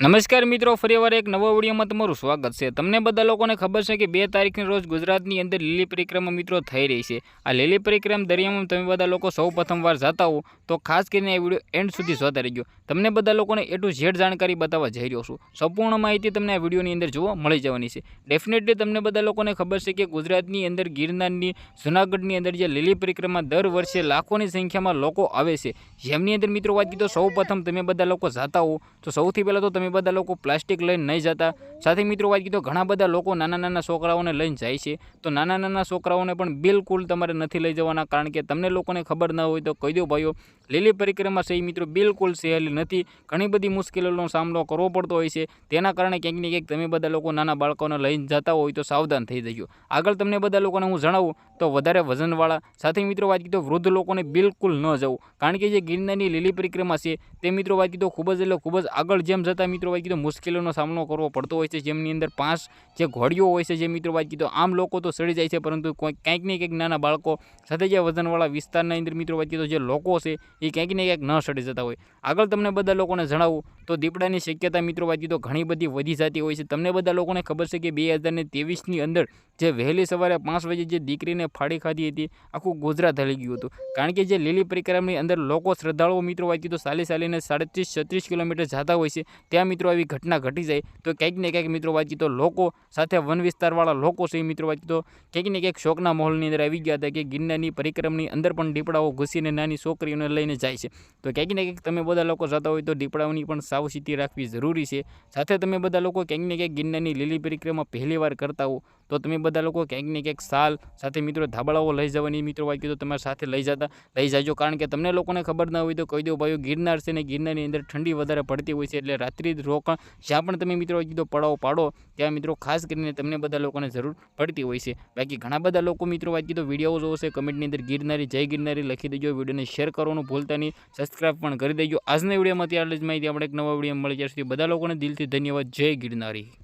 નમસ્કાર મિત્રો ફરીવાર એક નવો વિડીયોમાં તમારું સ્વાગત છે. તમને બધા લોકોને ખબર છે કે બે તારીખની રોજ ગુજરાતની અંદર લીલી પરિક્રમા મિત્રો થઈ રહી છે. આ લીલી પરિક્રમા દરિયામાં તમે બધા લોકો સૌ પ્રથમવાર જતા હો, તો ખાસ કરીને આ વીડિયો એન્ડ સુધી જોતા રહેજો. તમને બધા લોકોને એ ટુ ઝેડ જાણકારી બતાવવા જઈ રહ્યો છું. સંપૂર્ણ માહિતી તમને આ વિડીયોની અંદર જોવા મળી જવાની છે. ડેફિનેટલી તમને બધા લોકોને ખબર છે કે ગુજરાતની અંદર ગિરનારની, જુનાગઢની અંદર જે લીલી પરિક્રમા દર વર્ષે લાખોની સંખ્યામાં લોકો આવે છે. જેમની અંદર મિત્રો વાત કીધો સૌ પ્રથમ તમે બધા લોકો જતા હો, તો સૌથી પહેલાં તો તમે બધા લોકો પ્લાસ્ટિક લઈને નહીં જતા. સાથે મિત્રો વાત કીધો, ઘણા બધા લોકો નાના નાના છોકરાઓને લઈને જાય છે. તો નાના નાના છોકરાઓને પણ બિલકુલ તમારે નથી લઈ જવાના, કારણ કે તમને લોકોને ખબર ન હોય તો કહી દો ભાઈઓ, લીલી પરિક્રમા એ મિત્રો બિલકુલ સહેલી નથી. ઘણી બધી મુશ્કેલીઓનો સામનો કરવો પડતો હોય છે. તેના કારણે ક્યાંક ને ક્યાંક તમે બધા લોકો નાના બાળકોને લઈને જતા હોય તો સાવધાન થઈ જજો. આગળ તમને બધા લોકોને હું જણાવું, તો વધારે વજનવાળા, સાથે મિત્રો વાત કીધો, વૃદ્ધ લોકોને બિલકુલ ન જવું. કારણ કે જે ગિરનારની લીલી પરિક્રમા છે, તે મિત્રો વાત કીધો, ખૂબ જ એટલે ખૂબ જ આગળ જેમ જતા મિત્રો વાત કીધું મુશ્કેલીઓનો સામનો કરવો પડતો હોય છે. જેમની અંદર પાંચ જે ઘોડીઓ હોય છે, જે મિત્રો ભાઈ કીધો, આમ લોકો તો સડી જાય છે, પરંતુ કોઈ કંઈક ને કંઈક નાના બાળકો સાથે જે વજનવાળા વિસ્તારના અંદર મિત્રો ભાઈ કીધું, જે લોકો છે, એ કંઈક ને ક્યાંક ન સડી જતા હોય. આગળ તમને બધા લોકોને જણાવું તો દીપડાની શક્યતા મિત્રો વાત તો ઘણી બધી વધી જતી હોય છે. તમને બધા લોકોને ખબર છે કે બે હજારને ત્રેવીસની અંદર જે વહેલી સવારે પાંચ વાગે જે દીકરીને ફાડી ખાધી હતી, આખું ગુજરાત હલી ગયું હતું. કારણ કે જે લીલી પરિક્રમની અંદર લોકો શ્રદ્ધાળુઓ મિત્રો વાત તો સાલી સાલીને સાડત્રીસ, છત્રીસ કિલોમીટર જતા હોય છે. ત્યાં મિત્રો આવી ઘટના ઘટી જાય. તો કંઈક ને કંઈક મિત્રો વાત તો લોકો સાથે વન વિસ્તારવાળા લોકો છે મિત્રો વાત તો કંઈક ને કંઈક શોકના માહોલની અંદર આવી ગયા હતા કે ગિરનારની પરિક્રમની અંદર પણ દીપડાઓ ઘૂસીને નાની છોકરીઓને લઈને જાય છે. તો ક્યાંક ને ક્યાંક તમે બધા લોકો જતા હોય તો દીપડાઓની પણ સાવચેતી રાખવી જરૂરી છે. સાથે તમે બધા લોકો ક્યાંક ને ક્યાંક ગિરનારની લીલી પરિક્રમા પહેલી વાર કરતા હો તો તમે બધા લોકો ક્યાંક ને ક્યાંક સાલ સાથે મિત્રો ધાબળાઓ લઈ જવાની મિત્રો વાત કીધો તમારે સાથે લઈ જતા, લઈ જાજો. કારણ કે તમને લોકોને ખબર ના હોય તો કહી દો, ભાઈઓ, ગિરનાર છે ને ગિરનારની અંદર ઠંડી વધારે પડતી હોય છે એટલે રાત્રિ રોકાણ જ્યાં પણ તમે મિત્રો કીધો પડાવ પાડો, ત્યાં મિત્રો ખાસ કરીને તમને બધા લોકોને જરૂર પડતી હોય છે. બાકી ઘણા બધા લોકો મિત્રો વાત કીધો વીડિયો જોશે કમેન્ટની અંદર ગિરનારી, જય ગિરનારી લખી દેજો. વિડીયોને શેર કરવાનું ભૂલતા નહીં. સબસ્ક્રાઈબ પણ કરી દેજો. આજના વિડીયોમાં ત્યારે જ માહિતી આપણે એક નવા વીડિયો મળી જશે બધા લોકોને દિલથી ધન્યવાદ. જય ગિરનારી.